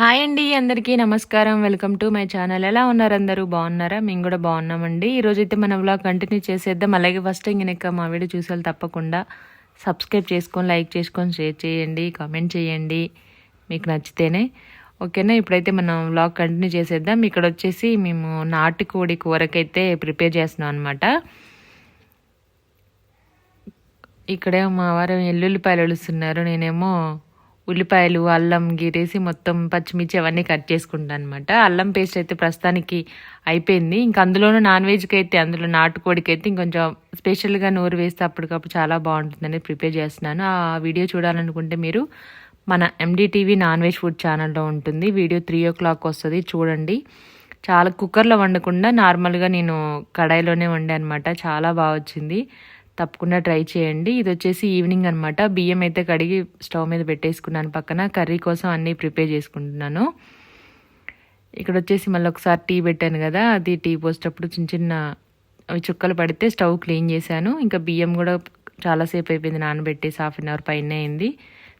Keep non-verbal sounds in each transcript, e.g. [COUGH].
Hi అండి అందరికీ నమస్కారం. Welcome to my channel. ఎలా ఉన్నారు అందరూ? బాగున్నారా? మేము కూడా బాగున్నామండి. ఈరోజు అయితే మన వ్లాగ్ కంటిన్యూ చేసేద్దాం. అలాగే ఫస్ట్ టైం కనుక మా వీడియో చూసారు తప్పకుండా సబ్స్క్రైబ్ చేసుకొని లైక్ చేసుకొని షేర్ చేయండి కామెంట్ చేయండి. మీకు నచ్చితేనే. ఓకేనా? ఇప్పుడైతే మనం వ్లాగ్ కంటిన్యూ చేసేద్దాం. ఇక్కడ వచ్చేసి మేము నాటుకోడి కూరకైతే ప్రిపేర్ చేస్తున్నాం అనమాట ఇక్కడే మా వారు ఎల్లుల్లిపాయలు ఒలుస్తున్నారు నేనేమో ఉల్లిపాయలు అల్లం గీరేసి మొత్తం పచ్చిమిర్చి అవన్నీ కట్ చేసుకుంటాను అనమాట అల్లం పేస్ట్ అయితే ప్రస్తుతానికి అయిపోయింది. ఇంకా అందులోనూ నాన్ వెజ్కి అయితే అందులో నాటుకోడికి అయితే ఇంకొంచెం స్పెషల్గా నూరు వేస్తే అప్పటికప్పుడు చాలా బాగుంటుందని ప్రిపేర్ చేస్తున్నాను. ఆ వీడియో చూడాలనుకుంటే మీరు మన ఎండిటీవీ నాన్ వెజ్ ఫుడ్ ఛానల్లో ఉంటుంది. వీడియో త్రీ ఓ క్లాక్ వస్తుంది చూడండి. చాలా కుక్కర్లో వండకుండా నార్మల్గా నేను కడాయిలోనే వండాను అనమాట చాలా బాగా వచ్చింది. తప్పకుండా ట్రై చేయండి. ఇది వచ్చేసి ఈవినింగ్ అనమాట బియ్యం అయితే కడిగి స్టవ్ మీద పెట్టేసుకున్నాను పక్కన. కర్రీ కోసం అన్నీ ప్రిపేర్ చేసుకుంటున్నాను. ఇక్కడ వచ్చేసి మళ్ళీ ఒకసారి టీ పెట్టాను కదా. అది టీ పోసేటప్పుడు చిన్న చిన్న అవి చుక్కలు పడితే స్టవ్ క్లీన్ చేశాను. ఇంకా బియ్యం కూడా చాలాసేపు అయిపోయింది నానబెట్టేసి హాఫ్ అన్ అవర్ పైన అయింది.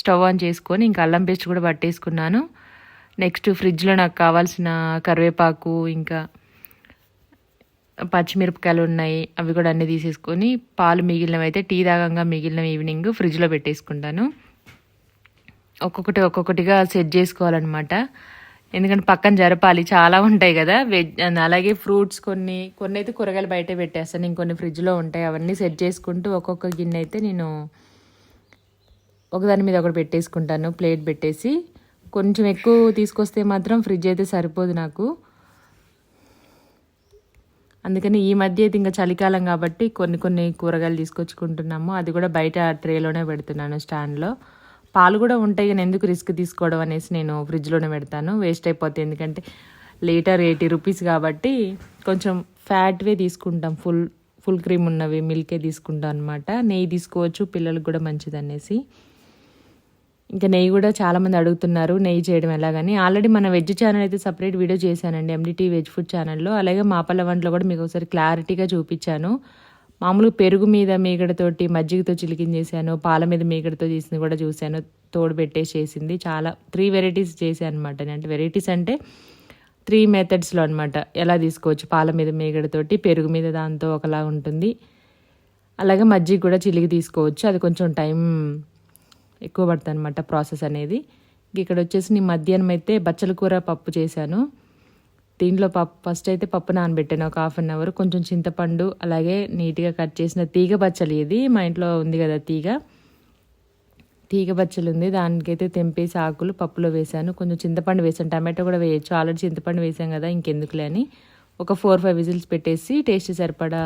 స్టవ్ ఆన్ చేసుకొని ఇంకా అల్లం పేస్ట్ కూడా పట్టేసుకున్నాను. నెక్స్ట్ ఫ్రిడ్జ్లో నాకు కావాల్సిన కరివేపాకు ఇంకా పచ్చిమిరపకాయలు ఉన్నాయి అవి కూడా అన్నీ తీసేసుకొని పాలు మిగిలినవి అయితే టీ తాగంగా మిగిలిన ఈవినింగ్ ఫ్రిడ్జ్లో పెట్టేసుకుంటాను. ఒక్కొక్కటి ఒక్కొక్కటిగా సెట్ చేసుకోవాలన్నమాట. ఎందుకంటే పక్కన జరపాలి చాలా ఉంటాయి కదా. వెజ్ అలాగే ఫ్రూట్స్ కొన్ని కొన్ని అయితే కూరగాయలు బయట పెట్టేస్తాను. ఇంకొన్ని ఫ్రిడ్జ్లో ఉంటాయి అవన్నీ సెట్ చేసుకుంటూ ఒక్కొక్క గిన్నె అయితే నేను ఒకదాని మీద ఒకటి పెట్టేసుకుంటాను ప్లేట్ పెట్టేసి. కొంచెం ఎక్కువ తీసుకొస్తే మాత్రం ఫ్రిడ్జ్ అయితే సరిపోదు నాకు. అందుకని ఈ మధ్య అయితే ఇంకా చలికాలం కాబట్టి కొన్ని కొన్ని కూరగాయలు తీసుకొచ్చుకుంటున్నాము. అది కూడా బయట ట్రేలోనే పెడుతున్నాను స్టాండ్లో పాలు కూడా ఉంటాయి కానీ ఎందుకు రిస్క్ తీసుకోవడం అనేసి నేను ఫ్రిడ్జ్లోనే పెడతాను. వేస్ట్ అయిపోతుంది ఎందుకంటే లీటర్ ఎయిటీ రూపీస్ కాబట్టి కొంచెం ఫ్యాట్వే తీసుకుంటాం. ఫుల్ ఫుల్ క్రీమ్ ఉన్నవి మిల్కే తీసుకుంటాం అనమాట నెయ్యి తీసుకోవచ్చు పిల్లలకు కూడా మంచిది అనేసి ఇంకా నెయ్యి కూడా చాలామంది అడుగుతున్నారు నెయ్యి చేయడం ఎలాగని ఆల్రెడీ మన వెజ్ ఛానల్ అయితే సపరేట్ వీడియో చేశానండి ఎండిటీ వెజ్ ఫుడ్ ఛానల్లో అలాగే మాపల్ల వంటలో కూడా మీకు ఒకసారి క్లారిటీగా చూపించాను. మామూలుగా పెరుగు మీద మీగడతోటి మజ్జిగతో చిలికిన చేశాను పాల మీద మీగడతో చేసింది కూడా చూశాను. తోడు పెట్టేసి చేసింది చాలా త్రీ వెరైటీస్ చేశాను అనమాట అంటే వెరైటీస్ అంటే త్రీ మెథడ్స్లో అనమాట ఎలా తీసుకోవచ్చు? పాల మీద మీగడతోటి పెరుగు మీద దాంతో ఒకలా ఉంటుంది. అలాగే మజ్జిగ కూడా చిలికి తీసుకోవచ్చు. అది కొంచెం టైం ఎక్కువ పడుతుంది అనమాట ప్రాసెస్ అనేది. ఇక్కడ వచ్చేసి నేను మధ్యాహ్నం అయితే బచ్చల కూర పప్పు చేశాను. దీంట్లో పప్పు ఫస్ట్ అయితే పప్పు నానబెట్టాను ఒక హాఫ్ అన్ అవర్. కొంచెం చింతపండు అలాగే నీట్గా కట్ చేసిన తీగ బచ్చలి ఇది. మా ఇంట్లో ఉంది కదా తీగ. తీగ బచ్చలు ఉంది. దానికైతే తెంపేసి ఆకులు పప్పులో వేసాను కొంచెం చింతపండు వేసాను టమాటో కూడా వేయచ్చు. ఆల్రెడీ చింతపండు వేసాం కదా ఇంకెందుకులే అని. ఒక ఫోర్ ఫైవ్ విజిల్స్ పెట్టేసి టేస్ట్ సరిపడా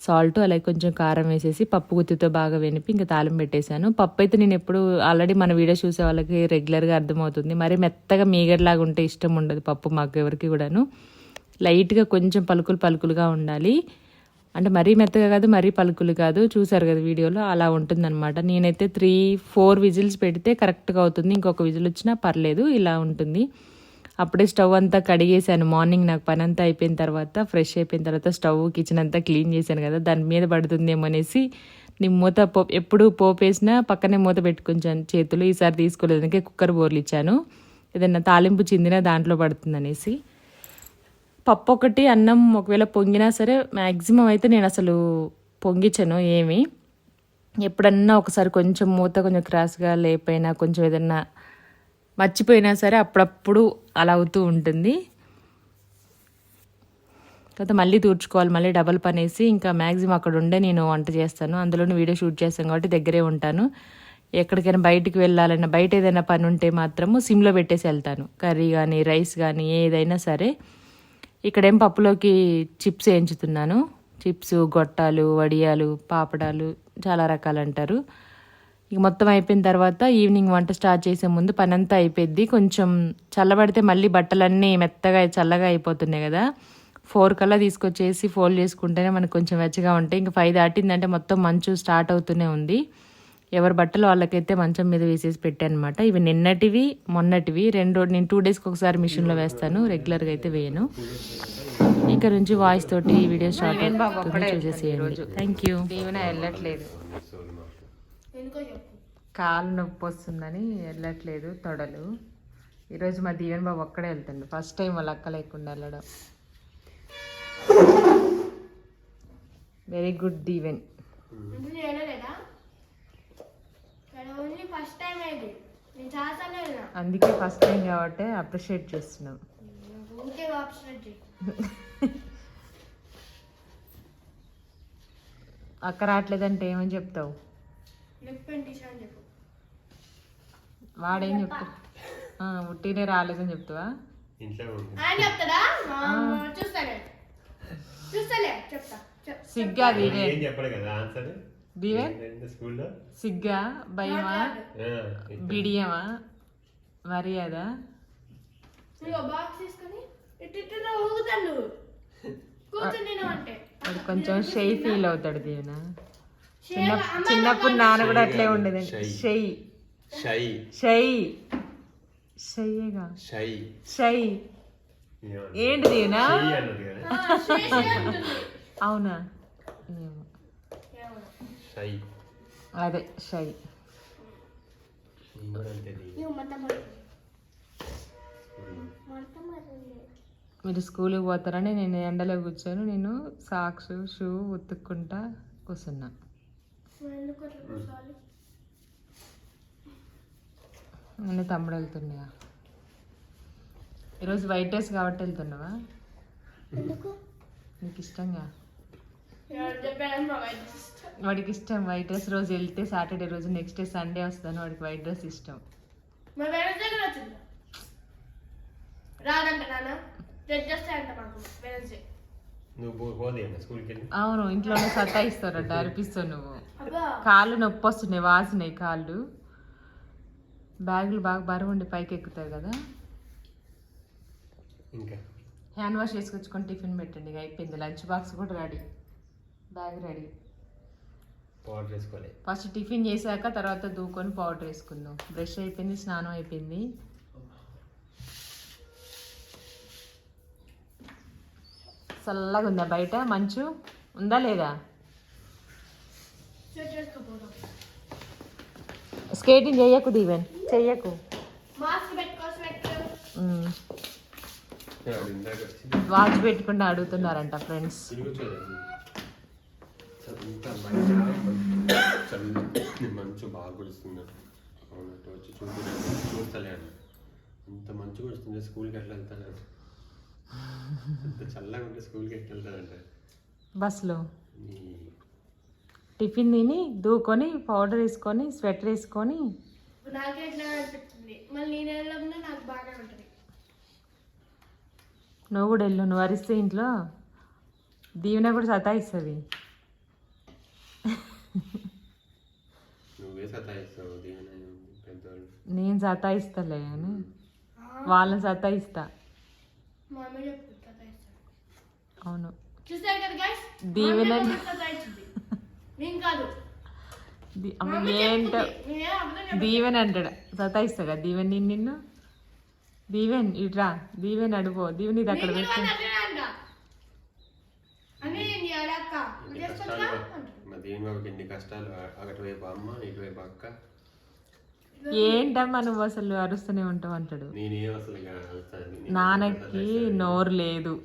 సాల్ట్ అలాగే కొంచెం కారం వేసేసి పప్పు గుత్తితో బాగా వెనిపి ఇంకా తాళం పెట్టేశాను. పప్పు అయితే నేను ఎప్పుడు ఆల్రెడీ మన వీడియో చూసే వాళ్ళకి రెగ్యులర్గా అర్థమవుతుంది. మరి మెత్తగా మీగడలాగా ఉంటే ఇష్టం ఉండదు పప్పు మాకు ఎవరికి కూడాను. లైట్గా కొంచెం పలుకులు పలుకులుగా ఉండాలి. అంటే మరీ మెత్తగా కాదు మరీ పలుకులు కాదు. చూసారు కదా వీడియోలో అలా ఉంటుందన్నమాట. నేనైతే త్రీ ఫోర్ విజిల్స్ పెడితే కరెక్ట్గా అవుతుంది. ఇంకొక విజిల్ వచ్చినా పర్లేదు ఇలా ఉంటుంది. అప్పుడే స్టవ్ అంతా కడిగేసాను మార్నింగ్ నాకు పని అంతా అయిపోయిన తర్వాత ఫ్రెష్ అయిపోయిన తర్వాత స్టవ్ కిచెన్ అంతా క్లీన్ చేశాను కదా దాని మీద పడుతుందేమో అనేసి నేను మూత పో ఎప్పుడు పోపు వేసినా పక్కనే మూత పెట్టుకుంటాను. చేతులు ఈసారి తీసుకోలేదు అందుకే కుక్కర్ బోర్లు ఇచ్చాను. ఏదైనా తాలింపు చెందిన దాంట్లో పడుతుందనేసి పప్పు ఒకటి అన్నం ఒకవేళ పొంగినా సరే మ్యాక్సిమం అయితే నేను అసలు పొంగించను ఏమి. ఎప్పుడన్నా ఒకసారి కొంచెం మూత కొంచెం క్రాస్గా లేకపోయినా కొంచెం ఏదన్నా మర్చిపోయినా సరే అప్పుడప్పుడు అలా అవుతూ ఉంటుంది. తర్వాత మళ్ళీ తూర్చుకోవాలి మళ్ళీ డబల్ పనేసి ఇంకా మ్యాక్సిమం అక్కడ ఉండే నేను వంట చేస్తాను. అందులోనే వీడియో షూట్ చేస్తాను కాబట్టి దగ్గరే ఉంటాను. ఎక్కడికైనా బయటికి వెళ్ళాలన్నా బయట ఏదైనా పని ఉంటే మాత్రము సిమ్లో పెట్టేసి వెళ్తాను. కర్రీ కానీ రైస్ కానీ ఏదైనా సరే. ఇక్కడేం పప్పులోకి చిప్స్ వేయించుతున్నాను. చిప్స్ గొట్టాలు వడియాలు పాపడాలు చాలా రకాలు అంటారు. ఇక మొత్తం అయిపోయిన తర్వాత ఈవినింగ్ వంట స్టార్ట్ చేసే ముందు పని అంతా అయిపోద్ది కొంచెం చల్లబడితే మళ్ళీ బట్టలన్నీ మెత్తగా చల్లగా అయిపోతున్నాయి కదా. ఫోర్ కల్లా తీసుకొచ్చేసి ఫోల్డ్ చేసుకుంటేనే మనకు కొంచెం వెచ్చగా ఉంటాయి. ఇంకా ఫైవ్ దాటిందంటే మొత్తం మంచు స్టార్ట్ అవుతూనే ఉంది. ఎవరి బట్టలు వాళ్ళకైతే మంచం మీద వేసేసి పెట్టానమాట. ఇవి నిన్నటివి మొన్నటివి. రెండు నేను టూ డేస్కి ఒకసారి మిషన్లో వేస్తాను. రెగ్యులర్గా అయితే వేయను. ఇక్కడ నుంచి వాయిస్ తోటి ఈ వీడియో స్టార్ట్ చూసేసేయండి. థ్యాంక్ యూ వెళ్ళట్లేదు. కాలు నొప్పి వస్తుందని వెళ్ళట్లేదు తొడలు. ఈరోజు మా దీవెన్ బాబు ఒక్కడే వెళ్తుండు. ఫస్ట్ టైం వాళ్ళ అక్క లేకుండా వెళ్ళడం. Very good Deeven. అందుకే ఫస్ట్ టైం కాబట్టి అప్రిషియేట్ చేస్తున్నాం. అక్క రావట్లేదంటే ఏమని చెప్తావు? వాడేం చెప్తా ఉట్టినే రాలేదని చెప్తావా? సిగ్గా సిగ్గా భయమా? బిడియమా? మర్యాద? నువ్వు బాక్స్ తీసుకొని ఇటు ఇటు ఊగుతాను నువ్వు. కూర్చొని నేను అంటే. వాడు కొంచెం షై ఫీల్ అవుతాడు దీవెన. చిన్న చిన్నప్పుడు నాన్న కూడా అట్లే ఉండేది. షై. షై షై షై షయ్యేగా షై షై ఏంటి దీవెనా షై అన్నది కదా. ఆ, షే షే అంటుంది. అవునా? అదే షై. మీరు స్కూల్కి పోతారని నేను ఎండలో కూర్చొని నేను సాక్స్ షూ ఉతుక్కుంటా కూర్చున్నా. నువ్వు ఎందుకు అట్లా కూర్చోవాలి? నేను తమ్ముడు వెళ్తుండగా ఈరోజు వైట్ డ్రెస్ కాబట్టి వెళ్తున్నావా? నీకు ఇష్టంగా. వాడికి ఇష్టం వైట్ డ్రెస్ రోజు వెళ్తే సాటర్డే రోజు నెక్స్ట్ డే సండే వస్తాను వాడికి వైట్ డ్రెస్ ఇష్టం. రాదంట నాన్న. మాకు వెనస్డే అవును ఇంట్లోనే సతాయిస్తారట అరిపిస్తావు నువ్వు. అబ్బా. కాళ్ళు నొప్పి వస్తున్నాయి వాసినాయి కాళ్ళు. బ్యాగులు బాగా బరువు ఉండి పైకి ఎక్కుతాయి కదా. ఇంకా? హ్యాండ్ వాష్ చేసుకొచ్చుకొని టిఫిన్ పెట్టండి ఇక అయిపోయింది. లంచ్ బాక్స్ కూడా రెడీ. Bag ready. పౌడర్ వేసుకోవాలి ఫస్ట్ టిఫిన్ చేశాక తర్వాత దూకొని పౌడర్ వేసుకుందాం. బ్రష్ అయిపోయింది స్నానం అయిపోయింది. చల్లగా ఉందా బయట? మంచు ఉందా లేదా? స్కేటింగ్ చెయ్యకు దీవెన్. చెయ్యకు. వాచ్ పెట్టుకుంటూ అడుగుతున్నారంట ఫ్రెండ్స్ మంచు బాగా కురుస్తుంది అవునట్టు వచ్చి అంత మంచు కురుస్తుంది స్కూల్కి ఎట్లా వెళ్తాను అంత చల్లగా ఉంటే స్కూల్కి బస్సులో టిఫిన్ తిని దూకొని పౌడర్ వేసుకొని స్వెటర్ వేసుకొని. నాకే ఎట్లా అనిపిస్తుంది? మళ్ళీ నేను వెళ్ళకుండా నాకు బాగా ఉంటుంది. నువ్వు కూడా వెళ్ళు నువ్వు అరిస్తే ఇంట్లో దీవెన కూడా సతాయిస్తుంది. నేను సతాయిస్తలే అని. వాళ్ళని సతాయిస్తా. అవును. చూసారు కదా గైస్ దీవెన- నేను కాదు. ఏంటో అంటాడు. సతాయిస్తా కదా దీవెన్ నిన్ను నిన్ను? దీవెన్ ఇట్రా. దీవెన్ అడుగో దీవెన్ ఇది అక్కడ పెట్టు. దీని బాబుకి ఎన్ని కష్టాలు? అటువైపు అమ్మ ఇటువైపు అక్క. ఏంటమ్మా నువ్వు అసలు అరుస్తూనే ఉంటావు అంటాడు. నాన్నకి నోరు లేదు.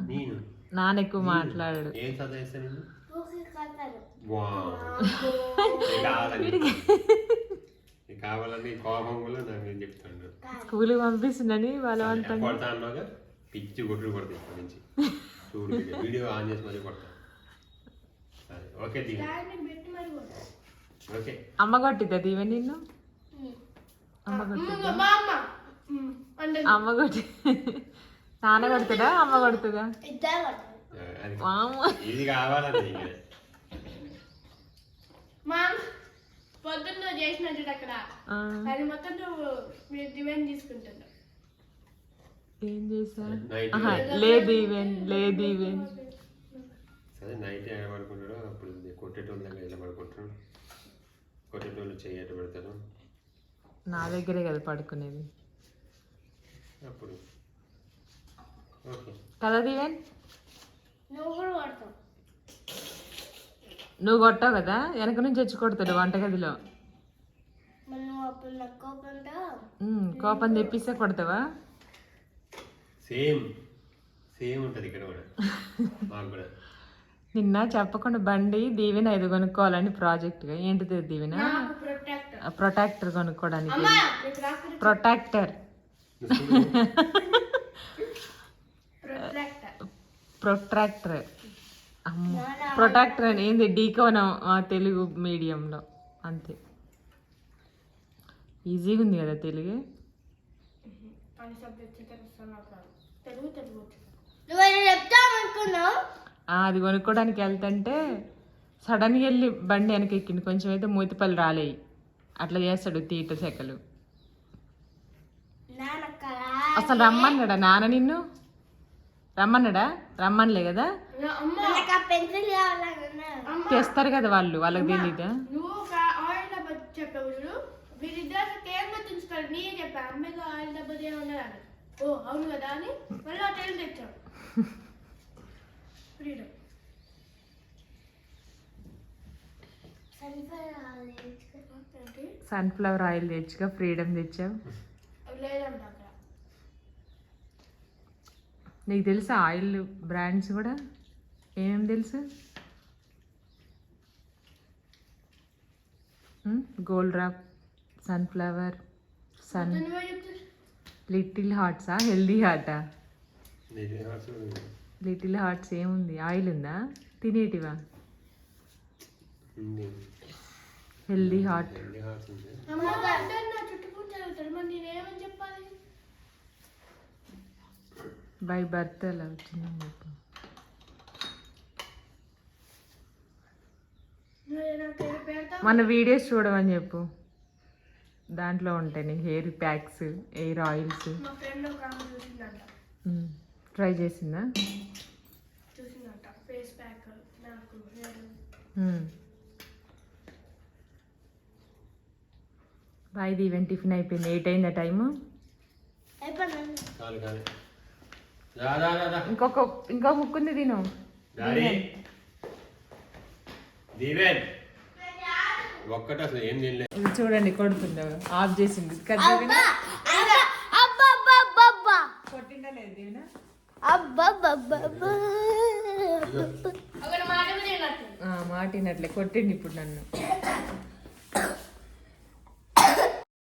నిన్ను ఎక్కువ మాట్లాడాడు. కావాలని కోపం కూడా నేను చెప్తాను. స్కూల్కి పంపిస్తుందని బలవంతంగా. పిచ్చి కొట్టుడు కొడతా ఇప్పటి నుంచి. చూడు వీడియో. ఆన్ చేసి మరీ కొడతా. సరే ఓకే. ఓకే. అమ్మ కొట్టిద్దా దీవెన్ నిన్ను? అమ్మ కొట్టిద్దా? కొట్టి నాన్న కొడుతుందా అమ్మ కొడుతుందా. ఇది పొద్దున్న నువ్వు చేసిన చూడు అక్కడ. అది మొత్తం నువ్వు మీరు డివైన్ తీసుకుంటున్నావు. ఏం చేసా లేదు ఈవెన్ లేదు ఈవెన్ సరే నైట్ పడుకుంటాడో అప్పుడు కొట్టేటోళ్ళ దగ్గర ఎలా పడుకుంటాడు కొట్టేటోళ్ళు చేయట పెడతారు నా దగ్గరే కదా పడుకునేది. అప్పుడు. ఓకే. కదా దీవెన్ నువ్వు కూడా కొడతావు నువ్వు కొట్టావు కదా వెనక నుంచి వచ్చి కొడతాడు వంటగదిలో. ఉమ్, కోపం తెప్పిస్తే కొడతావా? సేమ్ సేమ్ ఉంటుంది ఇక్కడ కూడా. మాకు కూడా. నిన్న చెప్పకుండా బండి దీవెన ఐదు కొనుక్కోవాలని ప్రాజెక్ట్గా ఏంటిది దీవెన? ప్రొటెక్టర్ కొనుక్కోవడానికి ప్రొటాక్టర్ ప్రొట్రాక్టర్ ప్రొటాక్టర్ అని ఏంది? డీకోనం తెలుగు మీడియంలో. అంతే. ఈజీగా ఉంది కదా తెలుగు? తెలుగు అది కొనుక్కోవడానికి వెళ్తుంటే సడన్గా వెళ్ళి బండి వెనక ఎక్కింది కొంచెం అయితే మూతిపల్లి రాలేయి. అట్లా చేస్తాడు తీట సెకలు. నానక్కరా అసలు రమ్మన్నాడా నాన్న నిన్ను? రమ్మన్నాడా? రమ్మనలే కదా? తెస్తారు కదా వాళ్ళు వాళ్ళకి తెలీదా? చెప్పా. ఓ అవును కదా అని. మళ్ళీ [LAUGHS] ఫ్రీడమ్ సన్ఫ్లవర్ ఆయిల్ తెచ్చుగా ఫ్రీడమ్ తెచ్చావు. నీకు తెలుసా ఆయిల్ బ్రాండ్స్ కూడా? ఏమేమి తెలుసు? Gold Drop sunflower sun Little హార్ట్సా healthy హార్టా? లిటిల్ హార్ట్స్ ఏముంది? ఆయిల్ ఉందా? తినేటివా? Healthy heart. బై బర్త్ అలా వచ్చిందని చెప్పు మన వీడియోస్ చూడమని చెప్పు. దాంట్లో ఉంటాయి నీ hair packs hair oils. Try చేసిందా? చూసిందంట. ఫేస్ ప్యాక్ నాకు హెయిర్ బాయ్ది ఈవెంట్ టిఫిన్ అయిపోయింది. ఎయిట్ అయిందా టైము? ఇంకొక ఇంకో ముక్కుంది తిను. డాడీ. దీవెన్. ఒక్కటి అసలు ఏం తినలే. ఇది చూడండి కొడుతుందో? ఆఫ్ చేసింది. దీవెన? మాట మాటినట్లే కొట్టిండి ఇప్పుడు నన్ను.